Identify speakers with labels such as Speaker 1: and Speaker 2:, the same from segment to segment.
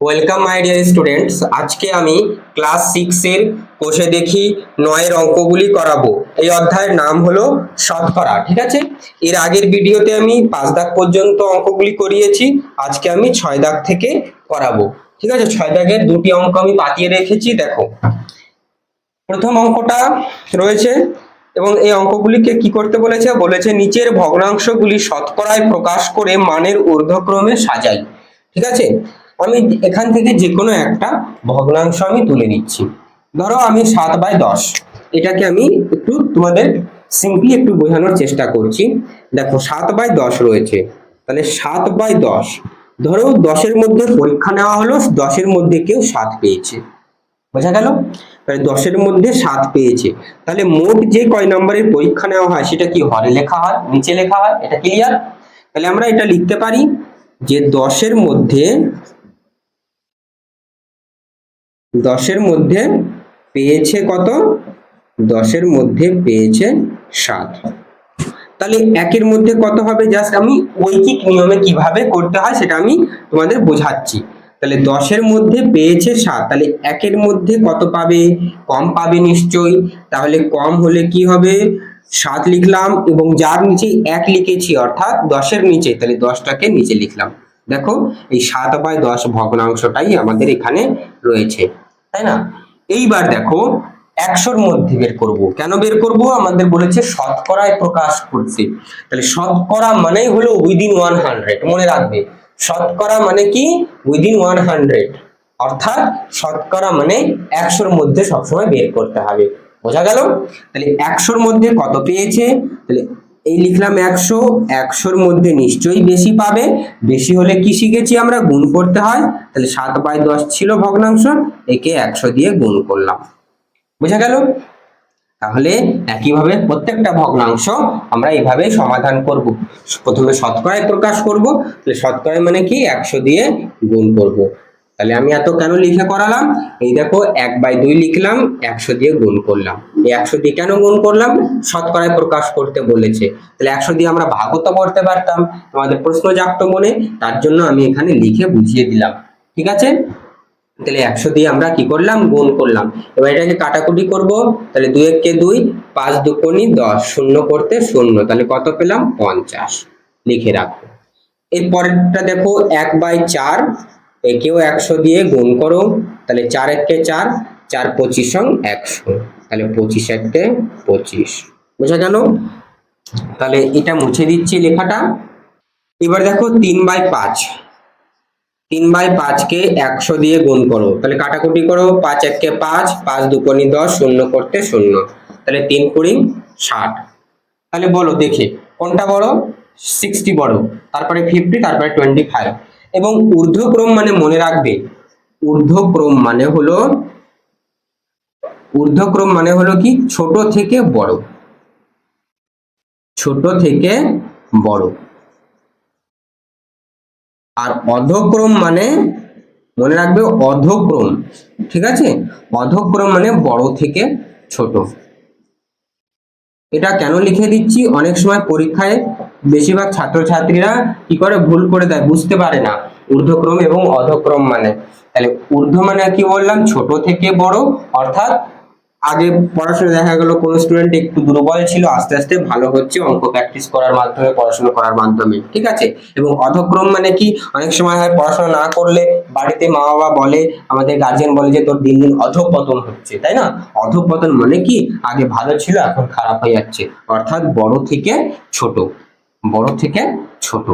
Speaker 1: Welcome my dear students আজকে আমি class সিক্সের কোষে দেখি নয়ের অঙ্কগুলি করাবো। এই অধ্যায়ের নাম হলো শতকরা, ঠিক আছে? এর আগের ভিডিওতে আমি পাঁচ দাগ পর্যন্ত অঙ্কগুলি করিয়েছি। আজকে আমি ছয় দাগ থেকে করাবো, ঠিক আছে? ছয় দাগের দুটি অঙ্ক আমি পাতিয়ে রেখেছি, দেখো। প্রথম অঙ্কটা রয়েছে এবং এই অঙ্কগুলিকে কি করতে বলেছে? বলেছে, নিচের ভগ্নাংশগুলি শতকরায় প্রকাশ করে মানের ঊর্ধ্বক্রমে সাজাই। ঠিক আছে? আমি এখান থেকে যে কোনো একটা ভগ্নাংশ আমি তুলে নিচ্ছি। ধরো আমি সাত বাই দশ। এটাকে আমি একটু তোমাদের সিম্পলি একটু বোঝানোর চেষ্টা করছি। দেখো সাত বাই দশ রয়েছে। তাহলে সাত বাই দশ। ধরো দশের মধ্যে পরীক্ষা নেওয়া হলো, দশের মধ্যে কেউ সাত পেয়েছে। বোঝা গেল? তাহলে দশের মধ্যে সাত পেয়েছে। তাহলে মোট যে কয় নম্বরের পরীক্ষা নেওয়া হয়, সেটা কি হরে লেখা হয়, নিচে লেখা হয়, এটা ক্লিয়ার তাহলে আমরা এটা লিখতে পারি যে দশের মধ্যে দশের মধ্যে পেয়েছে কত? দশের মধ্যে পেয়েছে সাত। তাহলে একের মধ্যে কত হবে? জাস্ট আমি ঐকিক নিয়মে কীভাবে করতে হয় সেটা আমি তোমাদের বোঝাচ্ছি। তাহলে দশের মধ্যে পেয়েছে সাত, তাহলে একের মধ্যে কত পাবে? কম পাবে নিশ্চয়ই। তাহলে কম হলে কি হবে? সাত লিখলাম এবং যার নিচে এক লিখেছি, অর্থাৎ দশের নিচে, তাহলে দশটাকে নিচে লিখলাম। দেখো, এই সাত বাই দশ ভগ্নাংশটাই আমাদের এখানে রয়েছে। তাই না? এইবার দেখো, একশোর মধ্যে বের করব। কেন বের করব? আমাদের বলেছে শতকরায় প্রকাশ করতে তাহলে শতকরা মানেই হলো উইদিন ওয়ান হান্ড্রেড মনে রাখবে। শতকরা মানে কি? উইদিন ওয়ান হান্ড্রেড অর্থাৎ শতকরা মানে একশোর মধ্যে সবসময় বের করতে হবে। বোঝা গেল? তাহলে একশোর মধ্যে কত পেয়েছে? তাহলে এই লিখলাম একশো, একশোর মধ্যে নিশ্চয়ই বেশি পাবে। বেশি হলে কি শিখেছি আমরা? গুণ করতে হয়। তাহলে সাত বাই দশ ছিল ভগ্নাংশ, একে একশো দিয়ে গুণ করলাম। বোঝা গেল? তাহলে একইভাবে প্রত্যেকটা ভগ্নাংশ আমরা এইভাবে সমাধান করব। প্রথমে শতকরায় প্রকাশ করব। তাহলে শতকরায় মানে কি? একশো দিয়ে গুণ করব। তাহলে আমি এত কেন লিখে করালাম? এই দেখো, এক বাই দুই লিখলাম, একশো দিয়ে গুণ করলাম। এই একশো দিয়ে কেন গুণ করলাম? শতকরায় প্রকাশ করতে বলেছে। তাহলে একশো দিয়ে আমরা ভাগও তো করতে পারতাম। আমাদের প্রশ্ন জাগতো মনে, তার জন্য আমি এখানে লিখে বুঝিয়ে দিলাম। ঠিক আছে? তাহলে একশো দিয়ে আমরা কি করলাম? গুণ করলাম। এবার এটাকে কাটাকুটি করব। তাহলে দুই এককে দুই, পাঁচ দুকোনি দশ, শূন্য করতে শূন্য। তাহলে কত পেলাম? পঞ্চাশ। লিখে রাখো এর পরেরটা দেখো, এক বাই চার একেও একশো দিয়ে গুণ করো, তাহলে চার এককে চার চার পঁচিশ সং একশো। তাহলে পঁচিশ এককে পঁচিশ। বোঝা গেল? তাহলে এটা মুছে দিচ্ছি লেখাটা। এবার দেখো তিন বাই পাঁচ। তিন বাই পাঁচকে একশো দিয়ে গুণ করো। তাহলে কাটাকুটি করো, পাঁচ এককে পাঁচ পাঁচ দুকোনি দশ, শূন্য করতে শূন্য। তাহলে তিন কুড়ি ষাট। তাহলে বলো দেখে, কোনটা বড়? সিক্সটি বড়। তারপরে ফিফটি তারপরে টোয়েন্টি ফাইভ এবং ঊর্ধ্বক্রম মানে মনে রাখবে। ঊর্ধ্বক্রম মানে হলো, ঊর্ধ্বক্রম মানে হলো কি? ছোট থেকে বড়। ছোট থেকে বড়। আর অধক্রম মানে মনে রাখবে অধক্রম, ঠিক আছে? অধক্রম মানে বড় থেকে ছোট। এটা কেন লিখে দিচ্ছি? অনেক সময় পরীক্ষায় বেশিরভাগ ছাত্রছাত্রীরা কি করে? ভুল করে দেয়, বুঝতে পারে না। ঊর্ধ্বক্রম এবং অধক্রম মানে। তাহলে ঊর্ধ্ব মানে কি বললাম? ছোট থেকে বড়, অর্থাৎ আগে পড়াশোনা দেখা গেল কোন স্টুডেন্ট একটু দুর্বল ছিল, আস্তে আস্তে ভালো হচ্ছে, অঙ্ক প্র্যাকটিস করার মাধ্যমে, পড়াশোনা করার মাধ্যমে, ঠিক আছে? এবং অধক্রম মানে কি? অনেক সময় হয় পড়াশোনা না করলে বাড়িতে মা বাবা বলে, আমাদের গার্জিয়ান বলে যে তোর দিন দিন অধপতন হচ্ছে, তাই না? অধপতন মানে কি? আগে ভালো ছিল, এখন খারাপ হয়ে যাচ্ছে। অর্থাৎ বড় থেকে ছোট, বড় থেকে ছোট।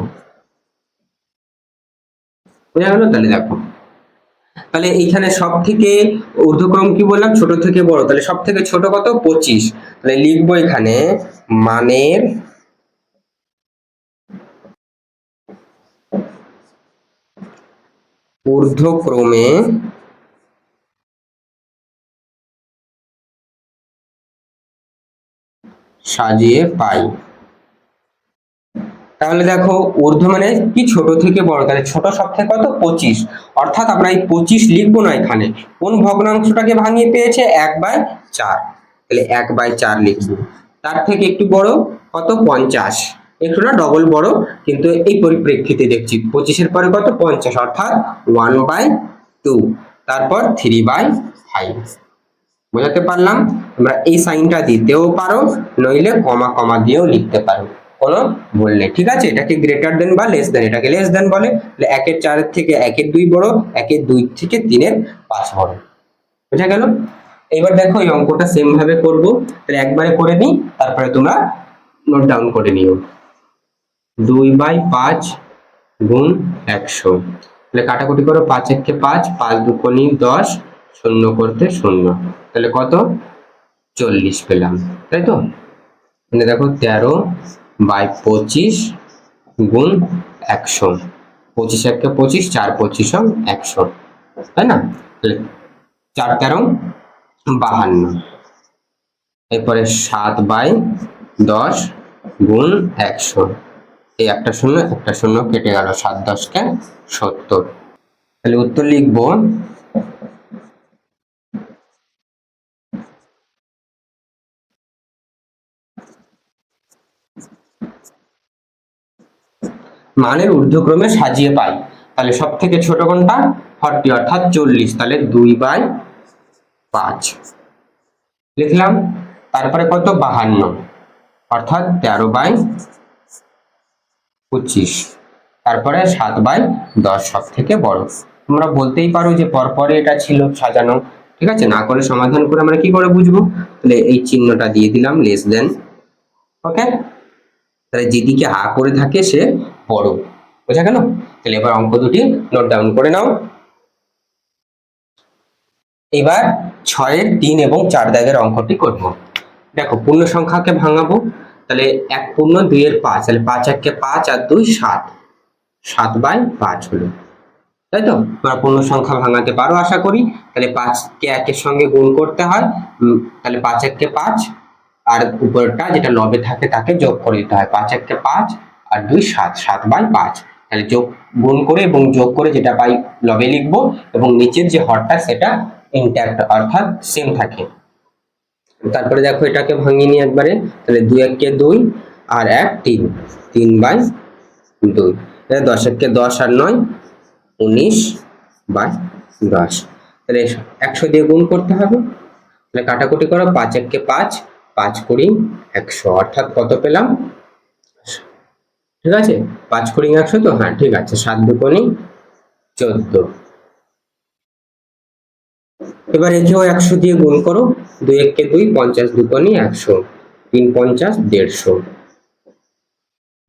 Speaker 1: বোঝা গেল? তাহলে দেখো। তাহলে এইখানে সব থেকে ঊর্ধ্বক্রম কি বললাম? ছোট থেকে বড়। তাহলে সব থেকে ছোট কত? পঁচিশ। তাহলে লিখব এখানে মানের ঊর্ধ্বক্রমে সাজিয়ে পাই। তাহলে দেখো ঊর্ধ্ব মানে কি ছোট থেকে বড়? তাহলে ছোট সব থেকে কত? পঁচিশ। অর্থাৎ আমরা এই পঁচিশ লিখব না এখানে। কোন ভগ্নাংশটাকে ভাঙিয়ে পেয়েছে? এক বাই চার। তাহলে এক বাই চার লিখব। তার থেকে একটু বড় কত? পঞ্চাশ। একটু না ডবল বড়, কিন্তু এই পরিপ্রেক্ষিতে দেখছি পঁচিশের পরে কত? পঞ্চাশ। অর্থাৎ ওয়ান বাই টু তারপর থ্রি বাই ফাইভ বোঝাতে পারলাম? তোমরা এই সাইনটা দিতেও পারো, নইলে কমা কমা দিয়েও লিখতে পারো। ভুল নেই। ঠিক আছে? এটাকে গ্রেটার দেন বা লেস দেন এটাকে লেস দেন বলে। একের চারের থেকে একের দুই বড়, একের দুই থেকে তিনের পাঁচ বড়। বোঝা গেল? এবার দেখো এই অঙ্কটা সেম ভাবে করব। তাহলে একবারে করে দিই তারপরে তোমরা নোট ডাউন করে নিও। দুই বাই পাঁচ গুণ একশো। তাহলে কাটাকুটি করো, পাঁচ একে পাঁচ পাঁচ দুকোনি দশ, শূন্য করতে শূন্য। তাহলে কত? চল্লিশ পেলাম। তাই তো? মানে দেখো তেরো বাই পঁচিশ গুণ একশো। পঁচিশ একে পঁচিশ, চার পঁচিশ একশো। তাই না? চার তেরো বাহান্ন। এরপরে সাত বাই দশ গুণ একশো। এই একটা শূন্য একটা শূন্য কেটে গেল সাত দশকে সত্তর। তাহলে উত্তর লিখব মানের ঊর্ধ্বক্রমে সাজিয়ে পাই। তাহলে সব থেকে ছোট কোনটা? ফর্টি, অর্থাৎ চল্লিশ। তাহলে দুই বাই পাঁচ। লিখলাম, তারপরে কত? বাহান্ন, অর্থাৎ তেরো বাই পঁচিশ। তারপরে সাত বাই দশ সব থেকে বড়। তোমরা বলতেই পারো যে পরপরে এটা ছিল সাজানো। ঠিক আছে? না করে সমাধান করে আমরা কি করে বুঝব? তাহলে এই চিহ্নটা দিয়ে দিলাম লেস দেন ওকে তাহলে যেদিকে হা করে থাকে সে বড় বোঝা গেল? তাহলে এবার অঙ্ক দুটি নোট ডাউন করে নাও। এবার ছয়ের তিন এবং চার দাগের অঙ্কটি করব। দেখো, পূর্ণ সংখ্যাকে ভাঙাবো। তাহলে এক পূর্ণ দুইয়ের পাঁচ। তাহলে পাঁচ এককে পাঁচ আর দুই সাত। সাত বাই পাঁচ হলো। তাই তো? তোমরা পূর্ণ সংখ্যা ভাঙাতে পারো আশা করি। তাহলে পাঁচকে একের সঙ্গে গুণ করতে হয়। তাহলে পাঁচ এককে পাঁচ আর উপরটা যেটা লবে থাকে তাকে যোগ করে দিতে হয়। পাঁচ এককে পাঁচ আর দুই, সাত সাত বাই পাঁচ। তাহলে যোগ, গুণ করে এবং যোগ করে যেটা পাই লবে লিখব এবং নিচের যে হরটা সেটা ইন্ট্যাক্ট অর্থাৎ সেম থাকে। তারপরে দেখো এটাকে ভাঙিয়ে নিই একবারে। তাহলে দুই এককে দুই আর এক, তিন। তিন বাই দুই। তাহলে দশ এককে দশ আর নয়, উনিশ বাই দশ। তাহলে একশো দিয়ে গুণ করতে হবে। তাহলে কাটাকুটি করো, পাঁচ এককে পাঁচ পাঁচ কুড়ি, একশো। অর্থাৎ কত পেলাম? ঠিক আছে? পাঁচ কুড়ি একশো তো? হ্যাঁ ঠিক আছে। সাত দুকোনি, চোদ্দ। এবার একেও একশো দিয়ে গুণ করো দুই এককে দুই, পঞ্চাশ দুকোনি, একশো। তিন পঞ্চাশ, দেড়শো।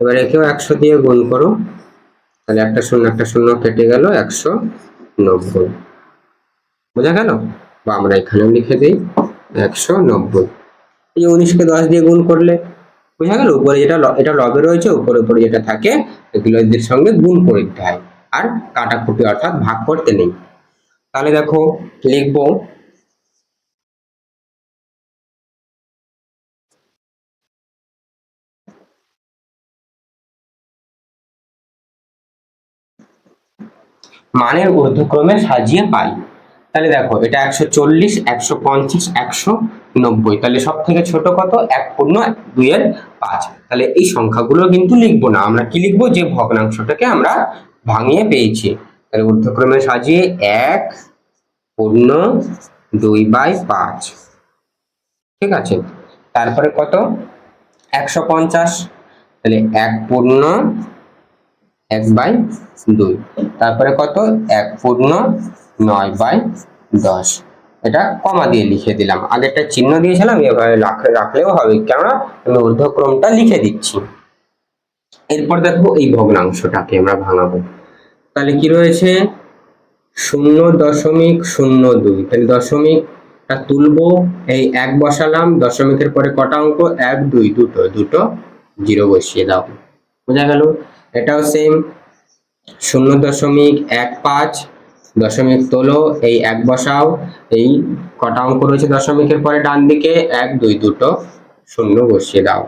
Speaker 1: এবার একেও একশো দিয়ে গুণ করো। তাহলে একটা শূন্য একটা শূন্য কেটে গেল একশো নব্বই। বোঝা গেল? বা আমরা এখানেও লিখে দিই, একশো নব্বই। এই উনিশকে দশ দিয়ে গুণ করলে বোঝা গেল? উপরে যেটা এটা লবে রয়েছে, উপরে উপরে যেটা থাকে, এগুলো এদের সঙ্গে গুণ করে দিতে হয়। আর কাটাকুটি অর্থাৎ ভাগ করতে নেই। তাহলে দেখো, লিখব। মানের ঊর্ধ্বক্রমে সাজিয়ে পাই। তাহলে দেখো, এটা একশো চল্লিশ, একশো পঞ্চাশ, একশো নব্বই। তাহলে সব থেকে ছোট কত? এক পূর্ণ দুই দুইয়ের পাঁচ। তাহলে এই সংখ্যাগুলো কিন্তু লিখব না। আমরা কি লিখব? যে ভগ্নাংশটাকে আমরা ভাঙিয়ে পেয়েছি। তাহলে ঊর্ধ্বক্রমে সাজিয়ে এক পূর্ণ দুই বাই পাঁচ। ঠিক আছে? তারপরে কত? একশো পঞ্চাশ। তাহলে এক পূর্ণ এক বাই দুই। তারপরে কত? এক পূর্ণ নয় বাই দশ। এটা কমা দিয়ে লিখে দিলাম। আগেরটা চিহ্ন দিয়েছিলাম এভাবে রাখ- রাখলেও হবে, কেননা আমি ঊর্ধ্বক্রমটা লিখে দিচ্ছি। এরপর দেখব এই ভগ্নাংশটাকে আমরা ভাঙাবো। তাহলে কি রয়েছে? শূন্য দশমিক শূন্য দুই। তাহলে দশমিকটা তুলবো, এই এক বসালাম, দশমিকের পরে কটা অঙ্ক? এক, দুই, দুটো। দুটো, জিরো বসিয়ে দাও। বোঝা গেল? এটাও সেম শূন্য দশমিক এক পাঁচ দশমিক তোলো, এই এক বসাও, এই কটা অঙ্ক রয়েছে দশমিকের পরে ডান দিকে, এক, দুই, দুটো, শূন্য বসিয়ে দাও।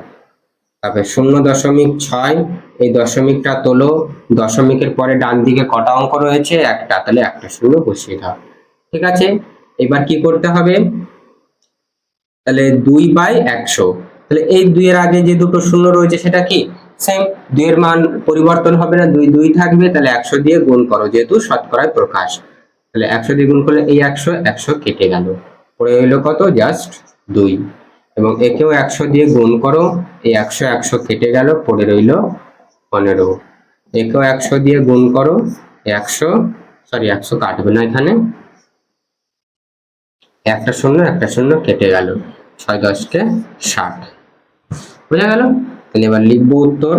Speaker 1: তারপরে শূন্য দশমিক ছয়, এই দশমিকটা তোলো, দশমিকের পরে ডান দিকে কটা অঙ্ক রয়েছে, একটা, তাহলে একটা শূন্য বসিয়ে দাও। ঠিক আছে? এবার কি করতে হবে? তাহলে দুই বাই একশো, তাহলে এই দুইয়ের আগে যে দুটো শূন্য রয়েছে সেটা কি? সেম দুইয়ের মান পরিবর্তন হবে না, দুই দুই থাকবে, তাহলে একশো দিয়ে গুণ করো যেহেতু শতকরায় প্রকাশ। তাহলে একশো দিয়ে গুণ করলে এই একশো একশো কেটে গেল। পড়ে রইল কত? জাস্ট দুই। এবং একেও একশো দিয়ে গুণ করো, এই একশো একশো কেটে গেল পড়ে রইল পনেরো। একেও একশো দিয়ে গুণ করো, একশো সরি একশো কাটবে না এখানে। একটা শূন্য একটা শূন্য কেটে গেল, ছয় দশকে ষাট। বোঝা গেল? তাহলে এবার লিখব উত্তর।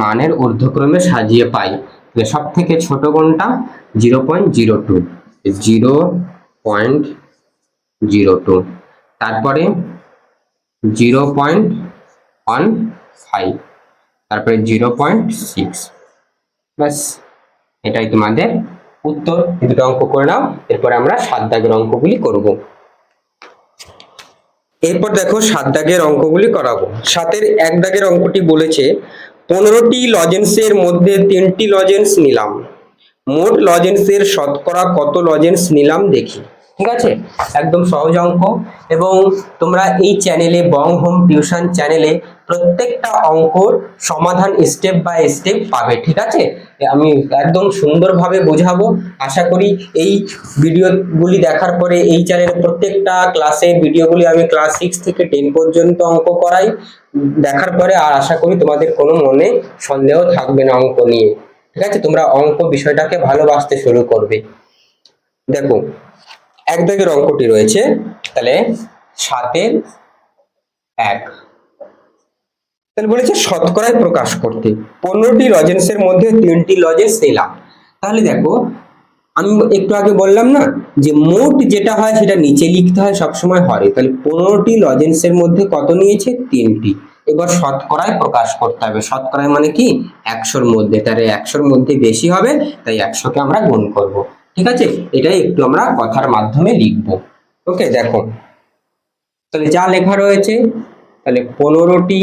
Speaker 1: মানের ঊর্ধ্বক্রমে সাজিয়ে পাই। সব থেকে ছোট কোনটা? Zero point zero two. Zero point zero two. তারপরে জিরো পয়েন্ট ওয়ান ফাইভ। তারপরে জিরো পয়েন্ট সিক্স। ব্যাস। এটাই তোমাদের উত্তর দুটো অঙ্ক করে নাও, এরপরে আমরা সাত দাগের অঙ্কগুলি করব। এরপর দেখো সাত দাগের অঙ্কগুলি করাবো। সাতের এক দাগের অঙ্কটি বলেছে, পনেরোটি লজেন্সের মধ্যে তিনটি লজেন্স নিলাম। মোট লজেন্সের শতকরা কত লজেন্স নিলাম দেখি। ঠিক আছে? একদম সহজ অঙ্ক। এবং তোমরা এই চ্যানেলে বং হোম টিউশন চ্যানেলে প্রত্যেকটা অঙ্কর সমাধান স্টেপ বাই স্টেপ পাবে, ঠিক আছে? আমি একদম সুন্দরভাবে বোঝাবো। আশা করি এই ভিডিওগুলি দেখার পরে এই চ্যানেলের প্রত্যেকটা ক্লাসের ভিডিওগুলি আমি ক্লাস সিক্স থেকে টেন পর্যন্ত অঙ্ক করাই। দেখার পরে আর আশা করি তোমাদের কোনো মনে সন্দেহ থাকবে না অঙ্ক নিয়ে। ঠিক আছে? তোমরা অঙ্ক বিষয়টাকে ভালোবাসতে শুরু করবে। দেখো, এক দাগের অঙ্কটি রয়েছে। তাহলে সাতের এক। তাহলে বলেছে শতকরায় প্রকাশ করতে। পনেরোটি লজেন্সের মধ্যে তিনটি লজেন্স নিলাম। তাহলে দেখো, আমি একটু আগে বললাম না, যে মোট যেটা হয় সেটা নিচে লিখতে হয়, সবসময় হরে। তাহলে পনেরোটি লজেন্সের মধ্যে কত নিয়েছে? তিনটি। এবার শতকরায় প্রকাশ করতে হবে। শতকরায় মানে কি? একশোর মধ্যে। তাহলে একশোর মধ্যে বেশি হবে, তাই একশোকে আমরা গুণ করব। ঠিক আছে? এটাই একটু আমরা কথার মাধ্যমে লিখব। ওকে, দেখো। তাহলে যা লেখা রয়েছে, তাহলে পনেরোটি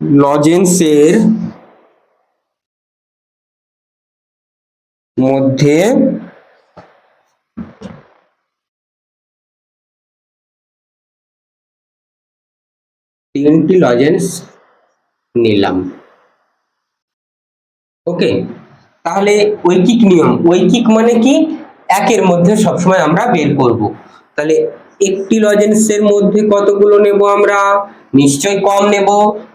Speaker 1: লজেন্সের মধ্যে তিনটি লজেন্স নিলাম। ওকে, তাহলে ঐকিক নিয়ম। ঐকিক মানে কি? একের মধ্যে সবসময় আমরা বের করব। তাহলে একটি লজেন্সের মধ্যে কতগুলো নেব আমরা? নিশ্চয় কম নেব।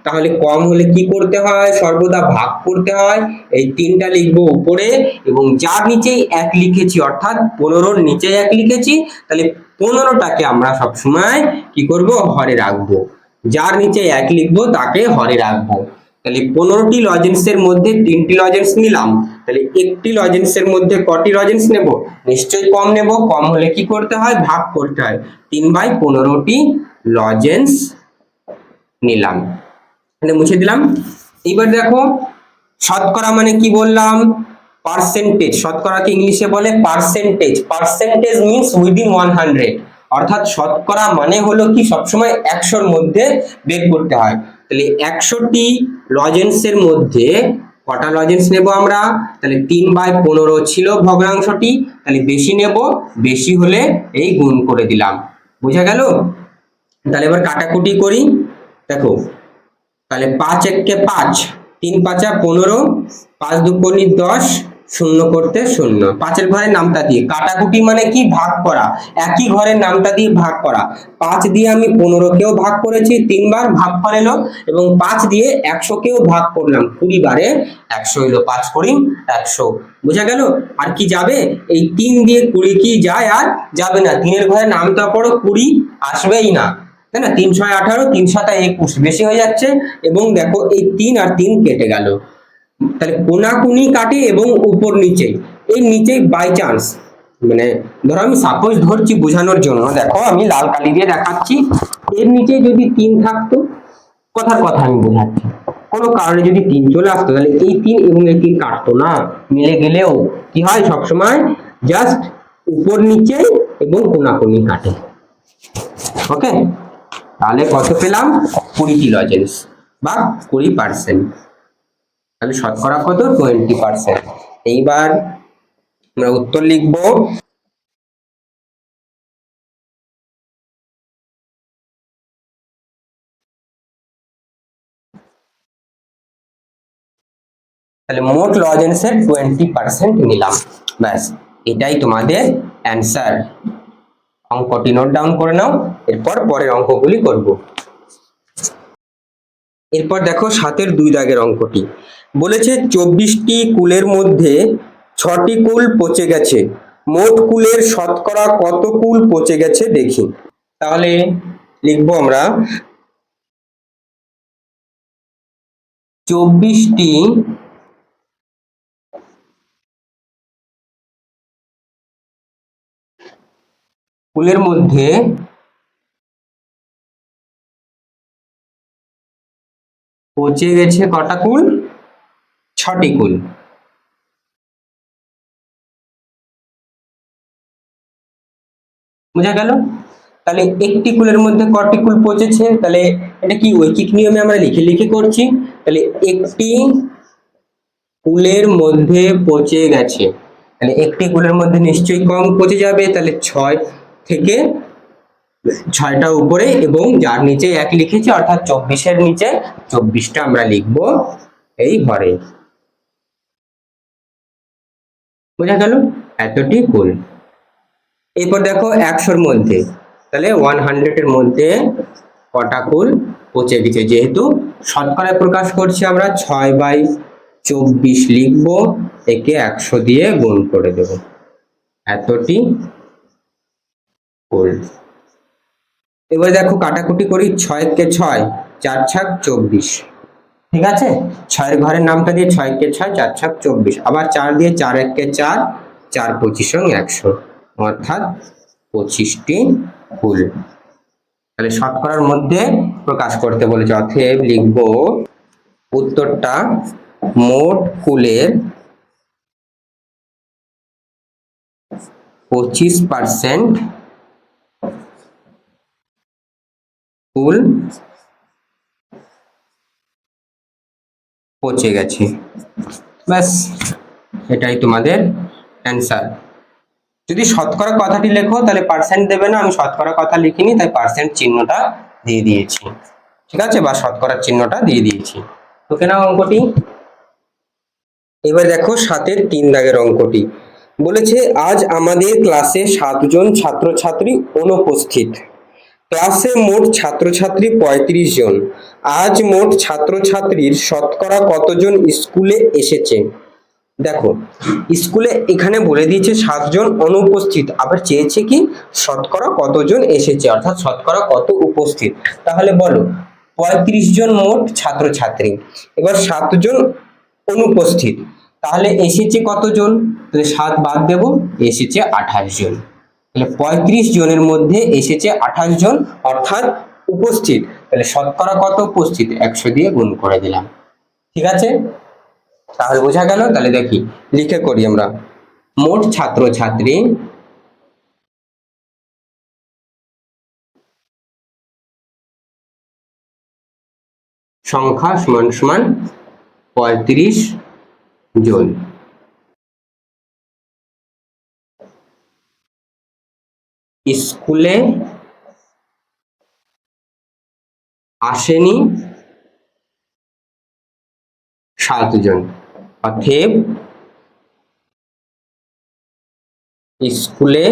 Speaker 1: তাহলে কম হলে কি করতে হয়? সর্বদা ভাগ করতে হয়। এই তিনটা লিখব উপরে এবং যার নিচেই এক লিখেছি, অর্থাৎ পনেরোর নিচে এক লিখেছি, তাহলে পনেরোটাকে আমরা সবসময় কি করব? হরে রাখব। যার নিচে এক লিখব, তাকে হরে রাখব। তাহলে পনেরোটি লজেন্সের মধ্যে তিনটি লজেন্স নিলাম। তাহলে একটি লজেন্সের মধ্যে কটি লজেন্স নেব? নিশ্চয়ই কম নেব। কম হলে কি করতে হয়? ভাগ করতে হয়। তিন বাই পনেরোটি লজেন্স নিলাম। মুছে দিলাম। এবার দেখো, শতকরা মানে কি বললাম? পার্সেন্টেজ শতকরাকে ইংলিশে বলে percentage percentage means within one hundred অর্থাৎ শতকরা মানে হলো কি, সবসময় একশোর মধ্যে বের করতে হয়। তাহলে একশোটি লজেন্সের মধ্যে কটা লজেন্স নেব আমরা? তাহলে তিন বাই পনেরো ছিল ভগ্নাংশটি। তাহলে বেশি নেব, বেশি হলে এই গুণ করে দিলাম। বোঝা গেল? তাহলে এবার কাটাকুটি করি। দেখো, তাহলে পাঁচ এককে পাঁচ, তিন পাঁচা পনেরো, পাঁচ দুকোনি দশ, শূন্য করতে শূন্য। পাঁচের ঘরের নামটা দিয়ে, কাটাকুটি মানে কি? ভাগ করা। একই ঘরের নামটা দিয়ে ভাগ করা। পাঁচ দিয়ে আমি পনেরোকেও ভাগ করেছি, তিনবার ভাগ ফল এলো এবং পাঁচ দিয়ে একশোকেও ভাগ করলাম। কুড়ি বারে একশো এলো পাঁচ কুড়ি, একশো। বোঝা গেল? আর কি যাবে? এই তিন দিয়ে কুড়ি কি যায় আর যাবে না। তিনের ঘরে নামটা পড়ো কুড়ি, আসবেই না। তাই না? তিন ছয় আঠারো, তিন সাতা একুশ। বেশি হয়ে যাচ্ছে এবং দেখো এই তিন আর তিন কেটে গেল। তাহলে কোনাকুনি কাটে এবং উপর নিচে। এই নিচে বাই চান্স মানে ধরো আমি সাপোজ ধরছি বোঝানোর জন্য। দেখো আমি লাল কালি দিয়ে দেখাচ্ছি। এর নিচে যদি তিন থাকতো কথার কথা আমি বোঝাচ্ছি। কোনো কারণে যদি তিন চলে আসতো, তাহলে এই তিন এবং এই তিন কাটতো না। মিলে গেলেও কি হয়? সবসময় জাস্ট উপর নিচে এবং কোনাকুনি কাটে। ওকে তাহলে কত পেলাম? কুড়িটি লজেন্স বা কুড়ি পার্সেন্ট তাহলে শতকরা কত? টোয়েন্টি পার্সেন্ট এইবার আমরা উত্তর লিখব। তাহলে মোট লজেন্সের টোয়েন্টি পার্সেন্ট নিলাম। ব্যাস, এটাই তোমাদের অ্যান্সার অঙ্কটি নোট ডাউন করে নাও, এরপর পরের অঙ্কগুলি করব। এরপর দেখো সাতের দুই দাগের অঙ্কটি। বলেছে চব্বিশটি কুলের মধ্যে ছটি কুল পচে গেছে। মোট কুলের শতকরা কত কুল পচে গেছে দেখি। তাহলে লিখব আমরা, চব্বিশটি কুলের মধ্যে পচে গেছে কটা কুল? ছটি কুল। বোঝা গেল? তাহলে একটি কুলের মধ্যে কটি কুল পচেছে? তাহলে এটা কি ঐকিক নিয়মে আমরা লিখে লিখে করছি? তাহলে একটি কুলের মধ্যে পচে গেছে। তাহলে একটি কুলের মধ্যে নিশ্চয়ই কম পচে যাবে। তাহলে ছয় থেকে ছয়টা উপরে এবং যার নিচে এক লিখেছি, অর্থাৎ চব্বিশের নিচে চব্বিশটা আমরা লিখব এই ঘরে। বোঝা গেল? এতটি কুল। এরপর দেখো একশোর মধ্যে। তাহলে ওয়ান হান্ড্রেডের মধ্যে কটা কুল পচে গেছে? যেহেতু শতকরায় প্রকাশ করছি আমরা, ছয় বাই চব্বিশ লিখব, একে একশো দিয়ে গুণ করে দেব। এতটি কুল এবার দেখো কাটাকুটি করি ছয় কে ছয়, চার ছাক চব্বিশ। ঠিক আছে? ছয়ের ঘরের নামটা দিয়ে ছয় কে ছয়, চার ছাক চব্বিশ। আবার চার দিয়ে চার কে চার চার পঁচিশ সঙ্গে একশো। অর্থাৎ পঁচিশটি ফুল তাহলে শতকরার মধ্যে প্রকাশ করতে বলেছে, অতএব লিখব উত্তরটা মোট ফুলের পঁচিশ পার্সেন্ট ফুল পচে গেছে। ব্যাস, এটাই তোমাদের অ্যান্সার যদি শতকরা কথাটি লেখো, তাহলে পার্সেন্ট দেবে না। আমি শতকরা কথা লিখিনি, তাই পার্সেন্ট চিহ্নটা দিয়ে দিয়েছি। ঠিক আছে? বা শতকরার চিহ্নটা দিয়ে দিয়েছি। ওকে না অঙ্কটি। এবার দেখো সাতের তিন দাগের অঙ্কটি। বলেছে, আজ আমাদের ক্লাসে সাতজন ছাত্রছাত্রী অনুপস্থিত। ক্লাসে মোট ছাত্রছাত্রী পঁয়ত্রিশ জন। আজ মোট ছাত্রছাত্রীর শতকরা কতজন স্কুলে এসেছে? দেখো, স্কুলে এখানে বলে দিয়েছে সাতজন অনুপস্থিত। আবার চেয়েছে কি? শতকরা কতজন এসেছে? অর্থাৎ শতকরা কত উপস্থিত? তাহলে বলো, পঁয়ত্রিশ জন মোট ছাত্রছাত্রী। এবার সাতজন অনুপস্থিত। তাহলে এসেছে কতজন? তাহলে সাত বাদ দেব, এসেছে আঠাশ জন। তাহলে পঁয়ত্রিশ জনের মধ্যে এসেছে আঠাশ জন, অর্থাৎ উপস্থিত। তাহলে শতকরা কত উপস্থিত? একশো দিয়ে গুণ করে দিলাম। ঠিক আছে? তাহলে বোঝা গেল? তাহলে দেখি, লিখে করি আমরা। মোট ছাত্র ছাত্রী সংখ্যা সমান সমান পঁয়ত্রিশ জন। স্কুলে আসেনি সাতজন অতএব স্কুলে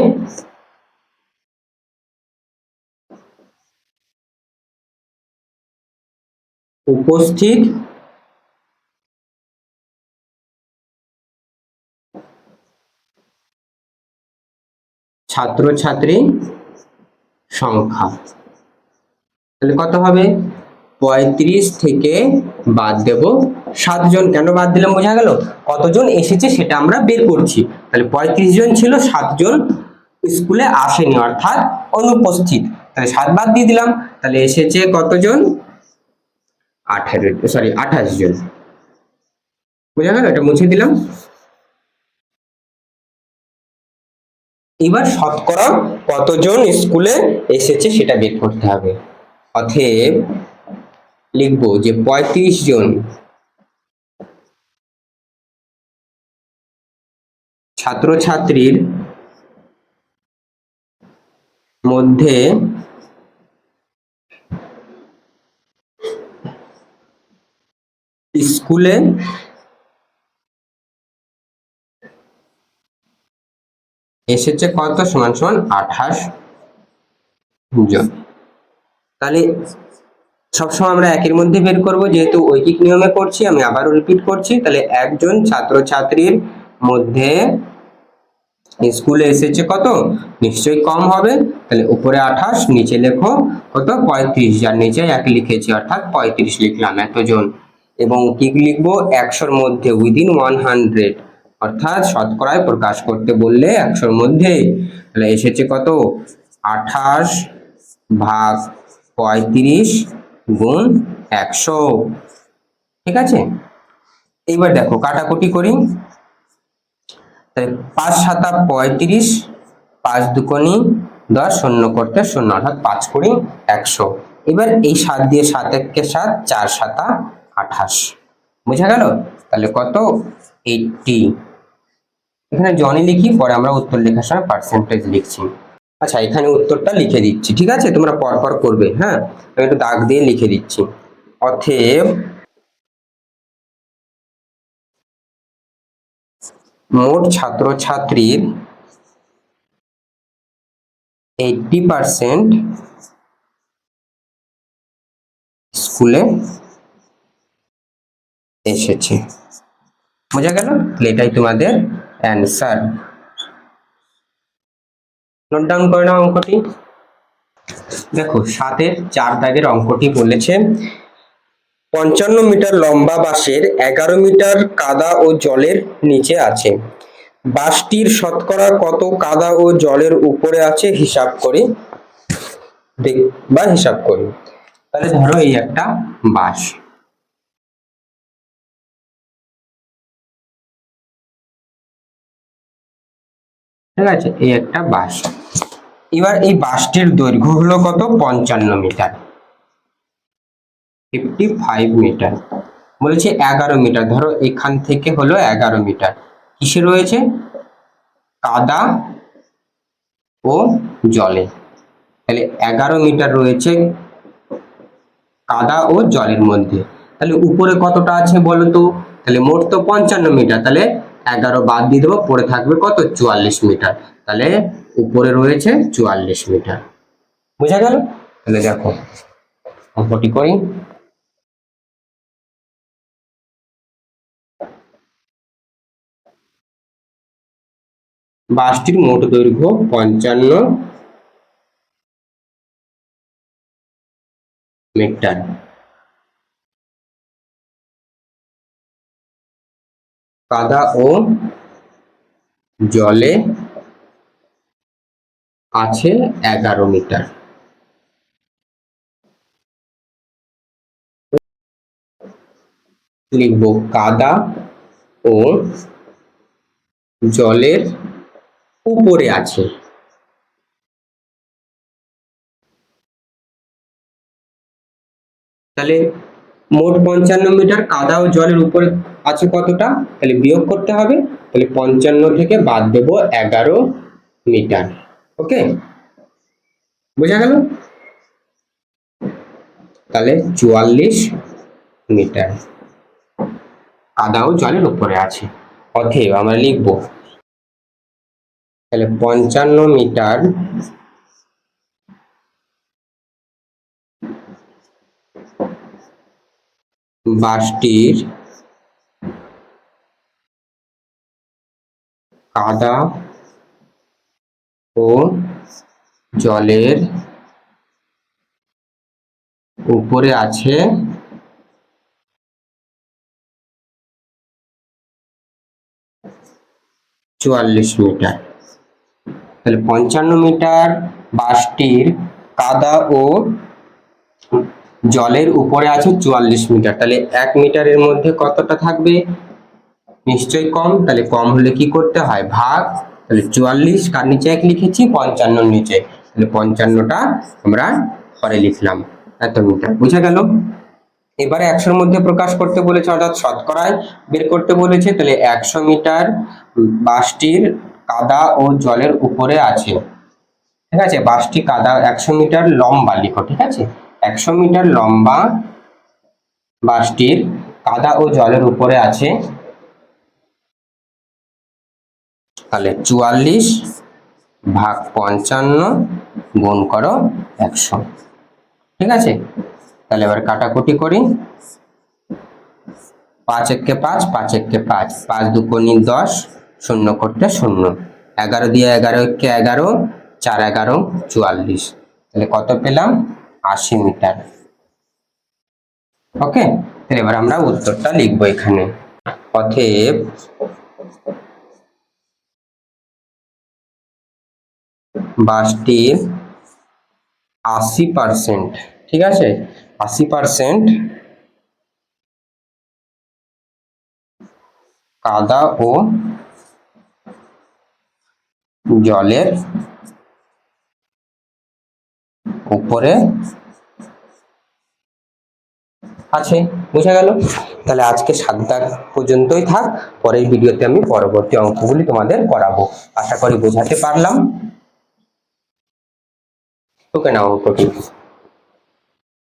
Speaker 1: উপস্থিত ছাত্রছাত্রী সংখ্যা। তাহলে কত হবে? পঁয়ত্রিশ থেকে বাদ দেব সাতজন কেন বাদ দিলাম? বোঝা গেল? কতজন এসেছে সেটা আমরা বের করছি। তাহলে পঁয়ত্রিশ জন ছিল সাতজন স্কুলে আসেনি, অর্থাৎ অনুপস্থিত। তাহলে সাত বাদ দিয়ে দিলাম। তাহলে এসেছে কতজন? আঠারো সরি আঠাশ জন। বোঝা গেল? এটা মুছে দিলাম। এবার শতকরা কতজন স্কুলে এসেছে সেটা বের করতে হবে। অতএব লিখব যে পঁয়ত্রিশ জন ছাত্রছাত্রীর মধ্যে স্কুলে এসেছে কত? সমান সমান আঠাশ জন। তাহলে সবসময় আমরা একের মধ্যে বের করব। যেহেতু ঐকিক নিয়মে করছি, আমি আবারও রিপিট করছি। তাহলে একজন ছাত্রছাত্রীর মধ্যে স্কুলে এসেছে কত? নিশ্চয়ই কম হবে। তাহলে উপরে আঠাশ, নিচে লেখো কত? পঁয়ত্রিশ। যার নিচে এক লিখেছি, অর্থাৎ পঁয়ত্রিশ লিখলাম এতজন। এবং কি লিখব? একশোর মধ্যে উইদিন ওয়ান হান্ড্রেড অর্থাৎ শতকরায় প্রকাশ করতে বললে একশোর মধ্যে। তাহলে এসেছে কত? আঠাশ ভাগ পঁয়ত্রিশ গুণ একশো। ঠিক আছে? এইবার দেখো, কাটাকুটি করি। তাহলে পাঁচ সাতা পঁয়ত্রিশ, পাঁচ দুকোনি, দশ শূন্য করতে শূন্য, অর্থাৎ পাঁচ কুড়ি একশো। এবার এই সাত দিয়ে সাত এককে সাত, চার সাতা আঠাশ। বোঝা গেল? তাহলে কত? এইটটি। এখানে জনি লিখি, পরে আমরা উত্তর লেখার সময় পার্সেন্টেজ লিখছি। আচ্ছা এখানে উত্তরটা লিখে দিচ্ছি, ঠিক আছে? তোমরা পরপর করবে হ্যাঁ? আমি একটু দাগ দিয়ে লিখে দিচ্ছি। অথেব মোট ছাত্রছাত্রীর এইটটি পার্সেন্ট স্কুলে এসেছে। বোঝা গেল? এটাই তোমাদের অ্যান্সার নোট ডাউন করে নাও অঙ্কটি। দেখো, সাতের চার দাগের অঙ্কটি বলেছে, পঞ্চান্ন মিটার লম্বা বাঁশের এগারো মিটার কাদা ও জলের নিচে আছে। বাঁশটির শতকরা কত কাদা ও জলের উপরে আছে হিসাব করি দেখ বা হিসাব করি। তাহলে ধরো এই একটা বাঁশ। ঠিক আছে? এই একটা বাস এবার এই বাসটির দৈর্ঘ্য হলো কত? পঞ্চান্ন মিটার। Fifty five metre. বলেছে এগারো মিটার। ধরো এখান থেকে হলো এগারো মিটার। কিসে রয়েছে? কাদা ও জলে। তাহলে এগারো মিটার রয়েছে কাদা ও জলের মধ্যে। তাহলে উপরে কতটা আছে বলো তো তাহলে মোট তো পঞ্চান্ন মিটার। তাহলে এগারো বাদ দিয়ে দেবো পরে থাকবে কত? চুয়াল্লিশ মিটার। তাহলে উপরে রয়েছে চুয়াল্লিশ মিটার। বোঝা গেল? তাহলে দেখো, অঙ্কটি করি। বাসটির মোট দৈর্ঘ্য পঞ্চান্ন মিটার। কাদা ও জলে আছে এগারো মিটার। লিখব কাদা ও জলের উপরে আছে। তাহলে মোট পঞ্চান্ন মিটার কাদা ও জলের উপরে আছে কতটা? তাহলে বিয়োগ করতে হবে। তাহলে পঞ্চান্ন থেকে বাদ দেব এগারো মিটার। ওকে? বোঝা গেল? তাহলে চুয়াল্লিশ মিটার। কাদা ও জলের উপরে আছে। অতএব আমরা লিখব, তাহলে পঞ্চান্ন মিটার বাসটির কাদা ও জলের উপরে আছে চুয়াল্লিশ মিটার। তাহলে পঞ্চান্ন মিটার বাসটির কাদা ও জলের উপরে আছে চুয়াল্লিশ মিটার। তাহলে এক মিটারের মধ্যে কতটা থাকবে? নিশ্চয়ই কম, তাহলে কম হলে কি করতে হয়? ভাগ, তাহলে চুয়াল্লিশ, কার নিচে এক লিখেছি? পঞ্চান্নর নিচে। তাহলে পঞ্চান্নটা আমরা পরে লিখলাম। এত মিটার বুঝা গেল? এবারে একশোর মধ্যে প্রকাশ করতে বলেছে, অর্থাৎ শতকরায় বের করতে বলেছে, তাহলে একশো মিটার বাসটির কাদা ও জলের উপরে আছে। ঠিক আছে? বাসটি কাদা, একশো মিটার লম্বা, লিখো, ঠিক আছে? একশো মিটার লম্বা বাসটির কাদা ও জলের উপরে আছে। তাহলে চুয়াল্লিশ ভাগ পঞ্চান্ন গুণ করো একশো। ঠিক আছে? তাহলে এবার কাটাকুটি করি। পাঁচ এককে পাঁচ পাঁচ এককে পাঁচ। পাঁচ দুকোনি দশ, শূন্য করতে শূন্য। এগারো দিয়ে এগারো এককে এগারো, চার এগারো, চুয়াল্লিশ। তাহলে কত পেলাম? আশি মিটার। ওকে? তাহলে এবার আমরা উত্তরটা লিখব এখানে। অতএব বাসটির আশি পার্সেন্ট ঠিক আছে? আশি পার্সেন্ট কাদা ও জলের উপরে আছে, বুঝা গেল? তাহলে আজকে সাত পর্যন্তই থাক, পরের ভিডিওতে আমি পরবর্তী অঙ্কগুলি তোমাদের করাবো আশা করি বোঝাতে পারলাম। ওকে না অঙ্কটি